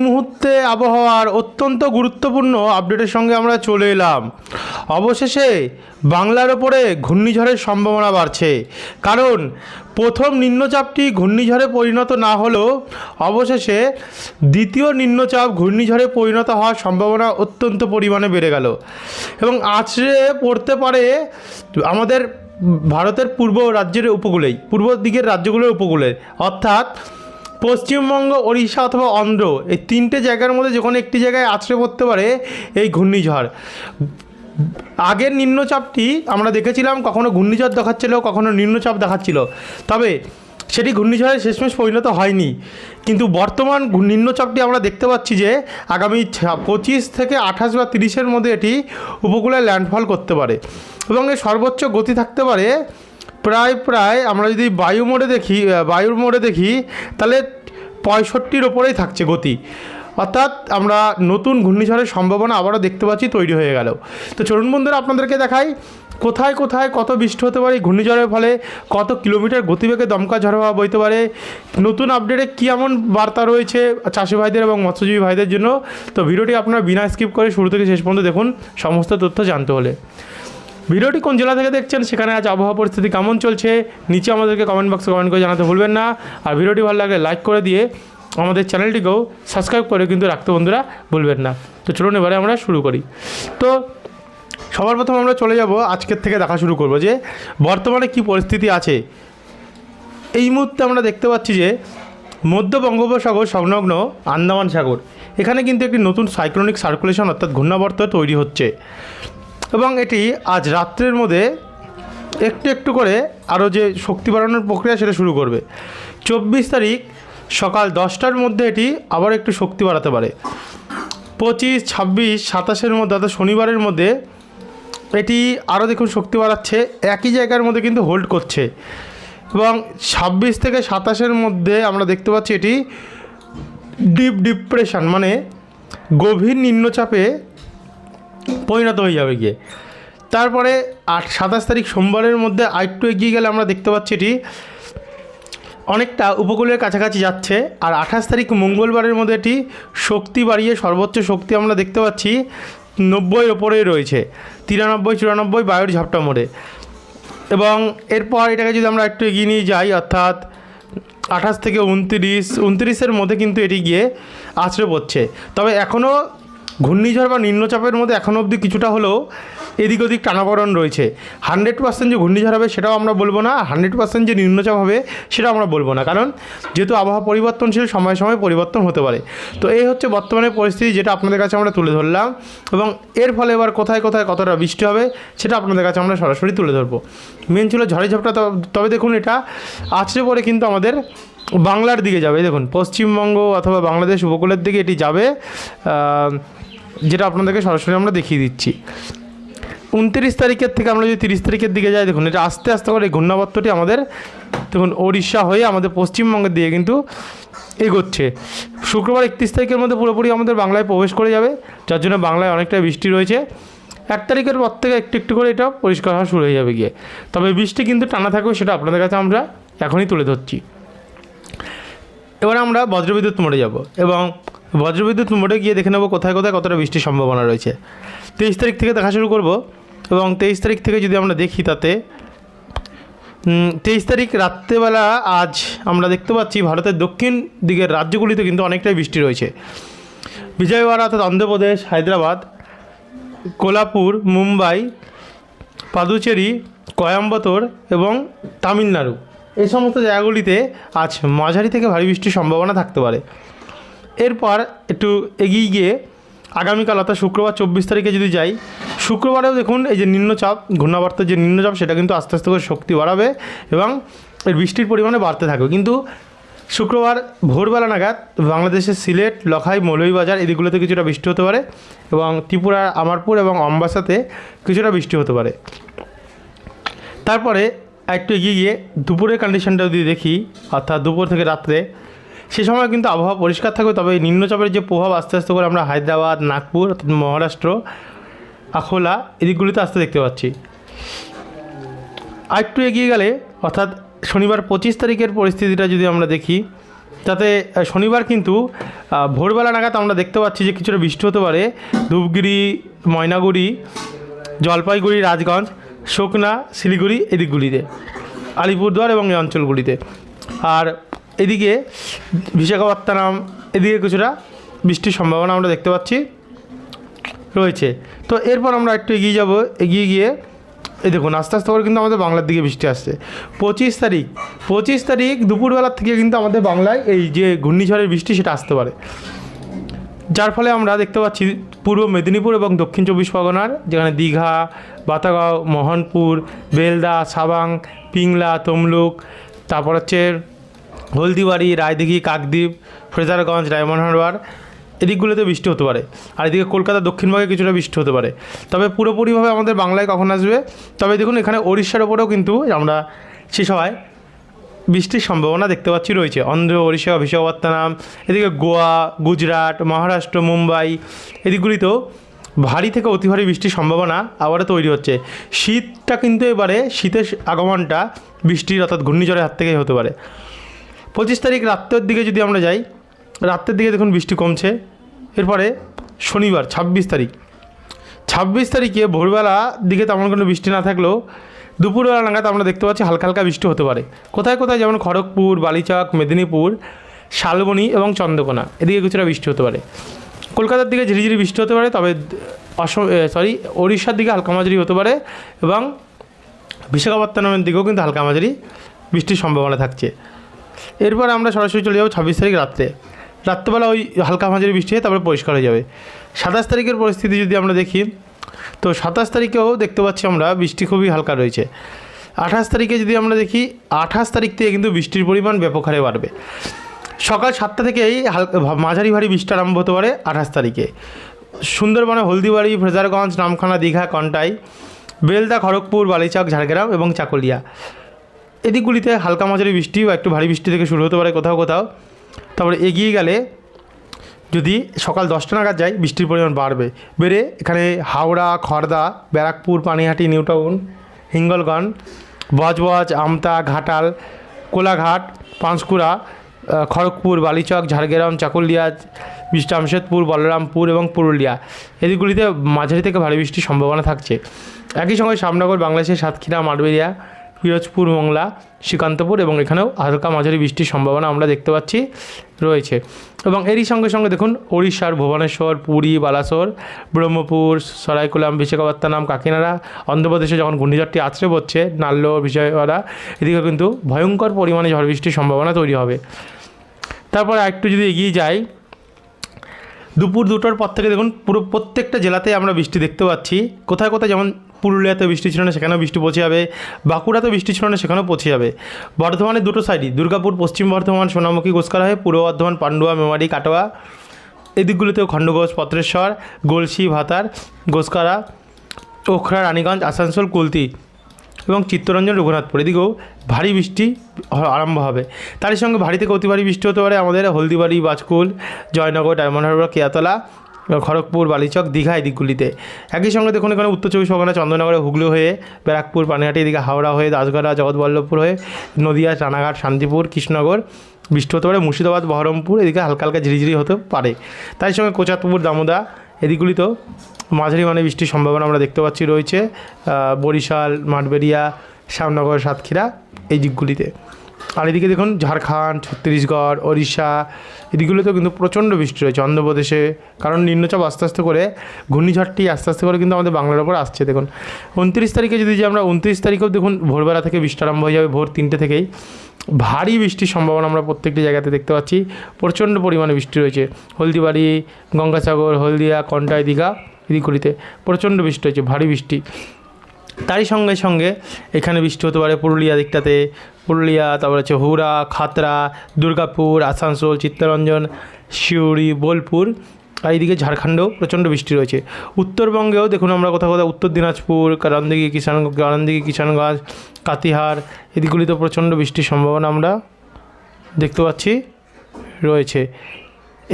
মুহূর্তে আবহাওয়ার অত্যন্ত গুরুত্বপূর্ণ আপডেটের সঙ্গে আমরা চলে এলাম। অবশেষে বাংলার ওপরে ঘূর্ণিঝড়ের সম্ভাবনা বাড়ছে। কারণ প্রথম নিম্নচাপটি ঘূর্ণিঝড়ে পরিণত না হলেও অবশেষে দ্বিতীয় নিম্নচাপ ঘূর্ণিঝড়ে পরিণত হওয়ার সম্ভাবনা অত্যন্ত পরিমাণে বেড়ে গেল। এবং আছড়ে পড়তে পারে আমাদের ভারতের পূর্ব রাজ্যের উপকূলেই, পূর্ব দিকের রাজ্যগুলোর উপকূলে। অর্থাৎ পশ্চিমবঙ্গ, ওড়িশা অথবা অন্ধ্র, এই তিনটে জায়গার মধ্যে যখন একটি জায়গায় আছড়ে পড়তে পারে এই ঘূর্ণিঝড়। আগের নিম্নচাপটি আমরা দেখেছিলাম, কখনো ঘূর্ণিঝড় দেখাচ্ছিল, কখনো নিম্নচাপ দেখাচ্ছিল। তবে সেটি ঘূর্ণিঝড়ে শেষমেশ পরিণত হয়নি। কিন্তু বর্তমান নিম্নচাপটি আমরা দেখতে পাচ্ছি যে, আগামী পঁচিশ থেকে আঠাশ বা তিরিশের মধ্যে এটি উপকূলে ল্যান্ডফল করতে পারে এবং এর সর্বোচ্চ গতি থাকতে পারে প্রায় প্রায় আমরা যদি বায়ু মোড়ে দেখি বায়ুর মোড়ে দেখি, তাহলে পঁয়ষট্টির ওপরেই থাকছে গতি। অর্থাৎ আমরা নতুন ঘূর্ণিঝড়ের সম্ভাবনা আবারও দেখতে পাচ্ছি, তৈরি হয়ে গেল। তো চলুন বন্ধুরা, আপনাদেরকে দেখাই কোথায় কোথায় কত বৃষ্টি হতে পারে ঘূর্ণিঝড়ের ফলে, কত কিলোমিটার গতিবেগে দমকা ঝড় হওয়া বইতে পারে, নতুন আপডেটে কী এমন বার্তা রয়েছে চাষি ভাইদের এবং মৎস্যজীবী ভাইদের জন্য? তো ভিডিওটি আপনারা বিনা স্কিপ করে শুরু থেকে শেষ পর্যন্ত দেখুন, সমস্ত তথ্য জানতে হলে। ভিডিওটি কোন জেলা থেকে দেখছেন সেখানে আজ আবহাওয়া পরিস্থিতি কেমন চলছে, নিচে আমাদেরকে কমেন্ট বক্সে কমেন্ট করে জানাতে ভুলবেন না। আর ভিডিওটি ভালো লাগলে লাইক করে দিয়ে আমাদের চ্যানেলটিকেও সাবস্ক্রাইব করে কিন্তু রাখতে বন্ধুরা ভুলবেন না। তো চলুন এবারে আমরা শুরু করি। তো সবার প্রথম আমরা চলে যাব আজকের থেকে দেখা শুরু করব যে বর্তমানে কি পরিস্থিতি আছে। এই মুহূর্তে আমরা দেখতে পাচ্ছি যে মধ্য বঙ্গোপসাগর সংলগ্ন আন্দামান সাগর, এখানে কিন্তু একটি নতুন সাইক্লোনিক সার্কুলেশন অর্থাৎ ঘূর্ণাবর্ত তৈরি হচ্ছে। এবং এটি আজ রাত্রের মধ্যে একটু একটু করে আরও যে শক্তি বাড়ানোর প্রক্রিয়া, সেটা শুরু করবে। চব্বিশ তারিখ সকাল দশটার মধ্যে এটি আবার একটু শক্তি বাড়াতে পারে। পঁচিশ, ছাব্বিশ, সাতাশের মধ্যে অর্থাৎ শনিবারের মধ্যে এটি আরও দেখুন শক্তি বাড়াচ্ছে, একই জায়গার মধ্যে কিন্তু হোল্ড করছে। এবং ছাব্বিশ থেকে সাতাশের মধ্যে আমরা দেখতে পাচ্ছি এটি ডিপ ডিপ্রেশন মানে গভীর নিম্নচাপে পরিণত হয়ে যাবে গিয়ে। তারপরে আট, সাতাশ তারিখ সোমবারের মধ্যে আরেকটু এগিয়ে গেলে আমরা দেখতে পাচ্ছি এটি অনেকটা উপকূলের কাছাকাছি যাচ্ছে আর আঠাশ তারিখ মঙ্গলবারের মধ্যে এটি শক্তি বাড়িয়ে সর্বোচ্চ শক্তি আমরা দেখতে পাচ্ছি নব্বই ওপরেই রয়েছে, তিরানব্বই, চুরানব্বই বায়ুর ঝাপটা মোড়ে। এবং এরপর এটাকে যদি আমরা একটু এগিয়ে নিয়ে যাই, অর্থাৎ আঠাশ থেকে উনত্রিশ, উনত্রিশের মধ্যে কিন্তু এটি গিয়ে আছড়ে পড়ছে। তবে এখনও ঘূর্ণিঝড় বা নিম্নচাপের মধ্যে এখনও অবধি কিছুটা হলেও এদিক ওদিক টানাপড়ন রয়েছে। হান্ড্রেড পার্সেন্ট যে ঘূর্ণিঝড় হবে সেটাও আমরা বলব না হান্ড্রেড পার্সেন্ট যে নিম্নচাপ হবে সেটাও আমরা বলব না। কারণ যেহেতু আবহাওয়া পরিবর্তনশীল, সময় সময় পরিবর্তন হতে পারে। তো এই হচ্ছে বর্তমানে পরিস্থিতি যেটা আপনাদের কাছে আমরা তুলে ধরলাম এবং এর ফলে এবার কোথায় কোথায় কতটা বৃষ্টি হবে সেটা আপনাদের কাছে আমরা সরাসরি তুলে ধরবো। মেন ছিল ঝড়ে ঝাপটা, তবে- দেখুন এটা আছড়ে পরে কিন্তু আমাদের বাংলার দিকে যাবে। দেখুন, পশ্চিমবঙ্গ অথবা বাংলাদেশ উপকূলের দিকে এটি যাবে। যেটা আপনাদেরকে সরাসরি আমরা দেখিয়ে দিচ্ছি। উনত্রিশ তারিখের থেকে আমরা যদি তিরিশ তারিখের দিকে যাই, দেখুন, এটা আস্তে আস্তে করে এই ঘূর্ণাবর্তটি আমাদের, দেখুন, ওড়িশা হয়ে আমাদের পশ্চিমবঙ্গের দিকে কিন্তু এগোচ্ছে। শুক্রবার একত্রিশ তারিখের মধ্যে পুরোপুরি আমাদের বাংলায় প্রবেশ করে যাবে, যার জন্য বাংলায় অনেকটা বৃষ্টি রয়েছে। এক তারিখের পর থেকে একটু একটু করে এটা পরিষ্কার হওয়া শুরু হয়ে যাবে গিয়ে। তবে বৃষ্টি কিন্তু টানা থাকবে, সেটা আপনাদের কাছে আমরা এখনই তুলে ধরছি। এবার আমরা বজ্রবিদ্যুৎ মোড়ে যাব এবং বজ্রবিদ্যুৎ মোড়ে গিয়ে দেখে নেব কোথায় কোথায় কতটা বৃষ্টির সম্ভাবনা রয়েছে। তেইশ তারিখ থেকে দেখা শুরু করব এবং তেইশ তারিখ থেকে যদি আমরা দেখি তাতে তেইশ তারিখ রাত্রেবেলা আজ আমরা দেখতে পাচ্ছি ভারতের দক্ষিণ দিকের রাজ্যগুলিতে কিন্তু অনেকটাই বৃষ্টি রয়েছে। বিজয়ওয়াড়া অর্থাৎ অন্ধ্রপ্রদেশ, হায়দ্রাবাদ, কোলাপুর, মুম্বাই, পাদুচেরি, কয়াম্বতোর এবং তামিলনাড়ু। এই সমস্ত জায়গাগুলিতে আজ মাঝারি থেকে ভারী বৃষ্টির সম্ভাবনা থাকতে পারে। এরপর একটু এগিয়ে গিয়ে আগামীকাল অর্থাৎ শুক্রবার চব্বিশ তারিখে যদি যাই, শুক্রবারেও দেখুন এই যে নিম্নচাপ ঘূর্ণাবর্তের যে নিম্নচাপ, সেটা কিন্তু আস্তে আস্তে করে শক্তি বাড়াবে এবং এর বৃষ্টির পরিমাণে বাড়তে থাকবে। কিন্তু শুক্রবার ভোরবেলা নাগাদ বাংলাদেশের সিলেট, লখাই, মৌলভীবাজার এদিকগুলোতে কিছুটা বৃষ্টি হতে পারে এবং ত্রিপুরা, আমারপুর এবং অম্বাসাতে কিছুটা বৃষ্টি হতে পারে। তারপরে একটু এগিয়ে গিয়ে দুপুরের কন্ডিশনটা যদি দেখি, অর্থাৎ দুপুর থেকে রাত্রে, সে সময় কিন্তু আবহাওয়া পরিষ্কার থাকবে। তবে নিম্নচাপের যে প্রভাব, আস্তে আস্তে করে আমরা হায়দ্রাবাদ, নাগপুর, অর্থাৎ মহারাষ্ট্র, আখোলা এদিকগুলিতে আসতে দেখতে পাচ্ছি। আর একটু এগিয়ে গেলে, অর্থাৎ শনিবার পঁচিশ তারিখের পরিস্থিতিটা যদি আমরা দেখি, তাতে শনিবার কিন্তু ভোরবেলা নাগাদ আমরা দেখতে পাচ্ছি যে কিছুটা বৃষ্টি হতে পারে। ধূপগিরি ময়নাগুড়ি, জলপাইগুড়ি, রাজগঞ্জ শুকনা, শিলিগুড়ি, এদিকগুলিতে, আলিপুরদুয়ার এবং এই অঞ্চলগুলিতে। আর এদিকে বিশাখাপত্তনম, এদিকে কিছুটা বৃষ্টির সম্ভাবনা আমরা দেখতে পাচ্ছি, রয়েছে। তো এরপর আমরা একটু এগিয়ে যাব, এগিয়ে গিয়ে, এই দেখুন, আস্তে আস্তে করে কিন্তু আমাদের বাংলার দিকে বৃষ্টি আসছে। পঁচিশ তারিখ পঁচিশ তারিখ দুপুরবেলার থেকে কিন্তু আমাদের বাংলায় এই যে ঘূর্ণিঝড়ের বৃষ্টি সেটা আসতে পারে। যার ফলে আমরা দেখতে পাচ্ছি পূর্ব মেদিনীপুর এবং দক্ষিণ চব্বিশ পরগনার, যেখানে দীঘা, বাতাগাঁও, মোহনপুর, বেলদা, সাবাং, পিংলা, তমলুক, তারপর হচ্ছে হলদিবাড়ি, রায়দিঘি, কাকদ্বীপ, ফ্রেজারগঞ্জ, ডায়মন্ড হারবার, এদিকগুলোতে বৃষ্টি হতে পারে। আর এদিকে কলকাতা দক্ষিণভাগে কিছুটা বৃষ্টি হতে পারে। তবে পুরোপুরিভাবে আমাদের বাংলায় কখন আসবে? তবে দেখুন, এখানে ওড়িশার ওপরেও কিন্তু আমরা সে সময় বৃষ্টির সম্ভাবনা দেখতে পাচ্ছি রয়েছে। অন্ধ্র, ওড়িশা, বিশাখাপত্তনম, এদিকে গোয়া, গুজরাট, মহারাষ্ট্র, মুম্বাই, এদিকগুলিতেও ভারী থেকে অতি ভারী বৃষ্টির সম্ভাবনা আবারও তৈরি হচ্ছে। শীতটা কিন্তু এবারে শীতের আগমনটা বৃষ্টির অর্থাৎ ঘূর্ণিঝড়ের হাত থেকেই হতে পারে। পঁচিশ তারিখ রাত্রের দিকে যদি আমরা যাই, রাত্রের দিকে দেখুন বৃষ্টি কমছে। এরপরে শনিবার, ছাব্বিশ তারিখ। ছাব্বিশ তারিখে ভোরবেলা দিকে তেমন কোনো বৃষ্টি না থাকলেও দুপুরবেলা নাগাদ আমরা দেখতে পাচ্ছি হালকা হালকা বৃষ্টি হতে পারে। কোথায় কোথায় যেমন খড়গপুর, বালিচক, মেদিনীপুর, শালবনি এবং চন্দ্রকোনা, এদিকে কিছুটা বৃষ্টি হতে পারে। কলকাতার দিকে ঝিরিঝিরি বৃষ্টি হতে পারে, তবে অসম সরি ওড়িশার দিকে হালকা মাঝারি হতে পারে এবং বিশাখাপত্তনমের দিকেও কিন্তু হালকা মাঝারি বৃষ্টির সম্ভাবনা থাকছে। এরপর আমরা সরাসরি চলে যাব ছাব্বিশ তারিখ রাত্রে। রাত্রেবেলা ওই হালকা মাঝারি বৃষ্টি হয়ে, তারপরে পরিষ্কার হয়ে যাবে। সাতাশ তারিখের পরিস্থিতি যদি আমরা দেখি, তো সাতাশ তারিখেও দেখতে পাচ্ছি আমরা বৃষ্টি খুবই হালকা রয়েছে। আঠাশ তারিখে যদি আমরা দেখি, আঠাশ তারিখ থেকে কিন্তু বৃষ্টির পরিমাণ ব্যাপক হারে বাড়বে। সকাল সাতটা থেকেই হালকা মাঝারি ভারী বৃষ্টি আরম্ভ হতে পারে আঠাশ তারিখে। সুন্দরবনে হলদিবাড়ি ফ্রেজারগঞ্জ নামখানা, দীঘা, কন্টাই, বেলদা, খড়গপুর, বালিচক, ঝাড়গ্রাম এবং চাকুলিয়া। এদিকগুলিতে হালকা মাঝারি বৃষ্টি বা একটু ভারী বৃষ্টি থেকে শুরু হতে পারে কোথাও কোথাও। তারপরে এগিয়ে গেলে যদি সকাল দশটা নাগাদ যায় বৃষ্টির পরিমাণ বাড়বে। বেড়ে এখানে হাওড়া খড়দা ব্যারাকপুর, পানিহাটি, নিউটাউন, হিঙ্গলগঞ্জ, বজবজ, আমতা, ঘাটাল, কোলাঘাট, পাঁশকুড়া খড়গপুর, বালিচক, ঝাড়গ্রাম, চাকুলিয়া জামশেদপুর বলরামপুর এবং পুরুলিয়া। এদিকগুলিতে মাঝারি থেকে ভারী বৃষ্টির সম্ভাবনা থাকছে। একই সঙ্গে শ্যামনগর বাংলাদেশের সাতক্ষীরা, মাঠবেরিয়া পিরোজপুর মংলা, শ্রীকান্তপুর এবং এখানেও হালকা মাঝারি বৃষ্টির সম্ভাবনা আমরা দেখতে পাচ্ছি, রয়েছে। এবং এরই সঙ্গে সঙ্গে দেখুন, ওড়িশার ভুবনেশ্বর, পুরী, বালাসোর, ব্রহ্মপুর, সরাইকুলাম, বিশাখাপত্তনম, কাকিনাড়া, অন্ধ্রপ্রদেশে যখন ঘূর্ণিঝড়টি আছড়ে পড়ছে, নাল্লো, বিজয়ওয়াড়া এদিকে কিন্তু ভয়ঙ্কর পরিমাণে ঝড় বৃষ্টির সম্ভাবনা তৈরি হবে। তারপর একটু যদি এগিয়ে যাই, দুপুর দুটোর পর থেকে দেখুন, পুরো প্রত্যেকটা জেলাতেই আমরা বৃষ্টি দেখতে পাচ্ছি। কোথায় কোথায় যেমন পুরুলিয়াতে বৃষ্টি ছিল না, সেখানেও বৃষ্টি পৌঁছে যাবে। বাঁকুড়াতে বৃষ্টি ছিল না, সেখানেও পৌঁছে যাবে। বর্ধমানের দুটো সাইডই দুর্গাপুর, পশ্চিম বর্ধমান, সোনামুখী গোসকারা হয়ে পূর্ব বর্ধমান, পান্ডুয়া, মেমারি, কাটোয়া। এদিকগুলিতেও খণ্ডঘোষ পত্রেশ্বর, গলসি, ভাতার গোসকারা ওখরা, রানীগঞ্জ, আসানসোল, কুলতি এবং চিত্তরঞ্জন, রঘুনাথপুর। এদিকেও ভারী বৃষ্টি আরম্ভ হবে। তারই সঙ্গে ভারী থেকে অতি ভারী বৃষ্টি হতে পারে। আমাদের হলদিবাড়ি বাজকুল জয়নগর, ডায়মন্ড হারবার, কেয়াতলা খড়গপুর, বালিচক, দীঘা এই দিকগুলিতে। একই সঙ্গে দেখুন এখানে উত্তর চব্বিশ পরগনা, চন্দ্রনগরে, হুগলি হয়ে ব্যারাকপুর, পানিহাটি, এদিকে হাওড়া হয়ে দাসগড়া, জগৎবল্লভপুর হয়ে নদিয়া, রানাঘাট, শান্তিপুর, কৃষ্ণনগর বৃষ্টি হতে পারে মুর্শিদাবাদ, বহরমপুর, এদিকে হালকা হালকা ঝিরিঝিরি হতে পারে। তাই সঙ্গে কোচাতপুর, দামোদা এদিকগুলিতেও মাঝারি মানে বৃষ্টির সম্ভাবনা আমরা দেখতে পাচ্ছি রয়েছে বরিশাল মাঠবেরিয়া শ্যামনগর, সাতক্ষীরা এই দিকগুলিতে। আর এদিকে দেখুন ঝাড়খণ্ড, ছত্তিশগড়, ওড়িশা, এদিকগুলোতেও কিন্তু প্রচণ্ড বৃষ্টি রয়েছে অন্ধ্রপ্রদেশে। কারণ নিম্নচাপ আস্তে আস্তে করে ঘূর্ণিঝড়টি আস্তে আস্তে করে কিন্তু আমাদের বাংলার ওপর আসছে। দেখুন, উনত্রিশ তারিখে যদি যে আমরা উনত্রিশ তারিখেও দেখুন ভোরবেলা থেকে বৃষ্টি আরম্ভ হয়ে যাবে ভোর তিনটে থেকেই। ভারী বৃষ্টির সম্ভাবনা আমরা প্রত্যেকটি জায়গাতে দেখতে পাচ্ছি। প্রচণ্ড পরিমাণে বৃষ্টি রয়েছে। হলদিবাড়ি, গঙ্গাসাগর, হলদিয়া, কন্টাই, দীঘা এদিকগুলিতে প্রচণ্ড বৃষ্টি হয়েছে ভারী বৃষ্টি। তারই সঙ্গে সঙ্গে এখানে বৃষ্টি হতে পারে পুরুলিয়া দিকটাতে। পুরুলিয়া, তারপর হচ্ছে হুড়া, খাতরা, দুর্গাপুর, আসানসোল, চিত্তরঞ্জন, সিউড়ি, বোলপুর, আর এইদিকে ঝাড়খণ্ডেও প্রচণ্ড বৃষ্টি রয়েছে। উত্তরবঙ্গেও দেখুন আমরা কোথাও কোথাও উত্তর দিনাজপুর কারণদিঘি কিষান কারণদিঘি কিষানগঞ্জ কাতিহার এদিকগুলিতে প্রচণ্ড বৃষ্টির সম্ভাবনা আমরা দেখতে পাচ্ছি রয়েছে।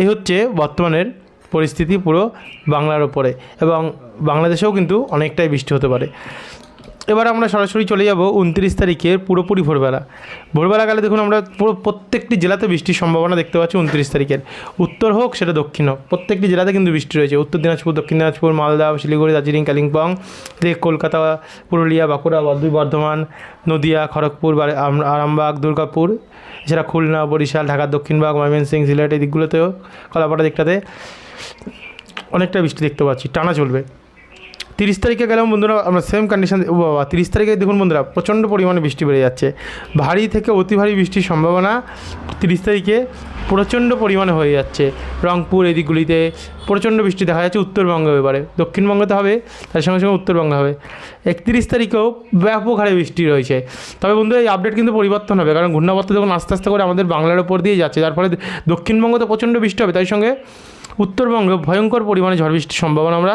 এই হচ্ছে বর্তমানের পরিস্থিতি পুরো বাংলার ওপরে এবং বাংলাদেশেও কিন্তু অনেকটাই বৃষ্টি হতে পারে। এবার আমরা সরাসরি চলে যাব উনত্রিশ তারিখের পুরোপুরি ভোরবেলা। ভোরবেলা গেলে দেখুন আমরা পুরো প্রত্যেকটি জেলাতে বৃষ্টির সম্ভাবনা দেখতে পাচ্ছি উনত্রিশ তারিখের। উত্তর হোক সেটা দক্ষিণ হোক, প্রত্যেকটি জেলাতে কিন্তু বৃষ্টি রয়েছে। উত্তর দিনাজপুর, দক্ষিণ দিনাজপুর, মালদা, শিলিগুড়ি, দার্জিলিং, কালিম্পং কলকাতা, পুরুলিয়া, বাঁকুড়া বর্ধমান, নদিয়া, খড়গপুর আরামবাগ, দুর্গাপুর, এছাড়া খুলনা, বরিশাল ঢাকার দক্ষিণবাগ, ময়মনসিংহ, সিলেট, এই দিকগুলোতেও কলাপাড়া দিকটাতে। অনেকটা বৃষ্টি দেখতে পাচ্ছি, টানা চলবে। তিরিশ তারিখে গেলাম বন্ধুরা, আমরা সেম কন্ডিশন ও বাবা, তিরিশ তারিখে দেখুন বন্ধুরা, প্রচণ্ড পরিমাণে বৃষ্টি বেড়ে যাচ্ছে। ভারী থেকে অতি ভারী বৃষ্টির সম্ভাবনা তিরিশ তারিখে প্রচণ্ড পরিমাণে হয়ে যাচ্ছে। রংপুর এই দিকগুলিতে প্রচণ্ড বৃষ্টি দেখা যাচ্ছে উত্তরবঙ্গে এবারে। দক্ষিণবঙ্গে তো হবে, তার সঙ্গে সঙ্গে উত্তরবঙ্গে হবে। একত্রিশ তারিখেও ব্যাপক হারে বৃষ্টি রয়েছে। তবে বন্ধু এই আপডেট কিন্তু পরিবর্তন হবে, কারণ ঘূর্ণাবর্ত যখন আস্তে আস্তে করে আমাদের বাংলার ওপর দিয়ে যাচ্ছে। যার ফলে দক্ষিণবঙ্গে প্রচণ্ড বৃষ্টি হবে, তাই সঙ্গে উত্তরবঙ্গে ভয়ঙ্কর পরিমাণে ঝড় বৃষ্টির সম্ভাবনা আমরা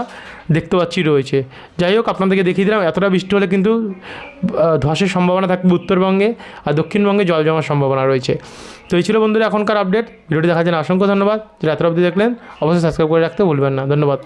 দেখতে পাচ্ছি, রয়েছে। যাই হোক, আপনাদেরকে দেখিয়ে দিলাম, এতটা বৃষ্টি হলে কিন্তু ধসের সম্ভাবনা থাকবে উত্তরবঙ্গে আর দক্ষিণবঙ্গে জল জমার সম্ভাবনা রয়েছে। তো এই ছিল বন্ধুরা এখনকার আপডেট ভিডিওটি দেখার জন্য অসংখ্য ধন্যবাদ। যারা এত অবধি দেখলেন, অবশ্যই সাবস্ক্রাইব করে রাখতে ভুলবেন না। ধন্যবাদ।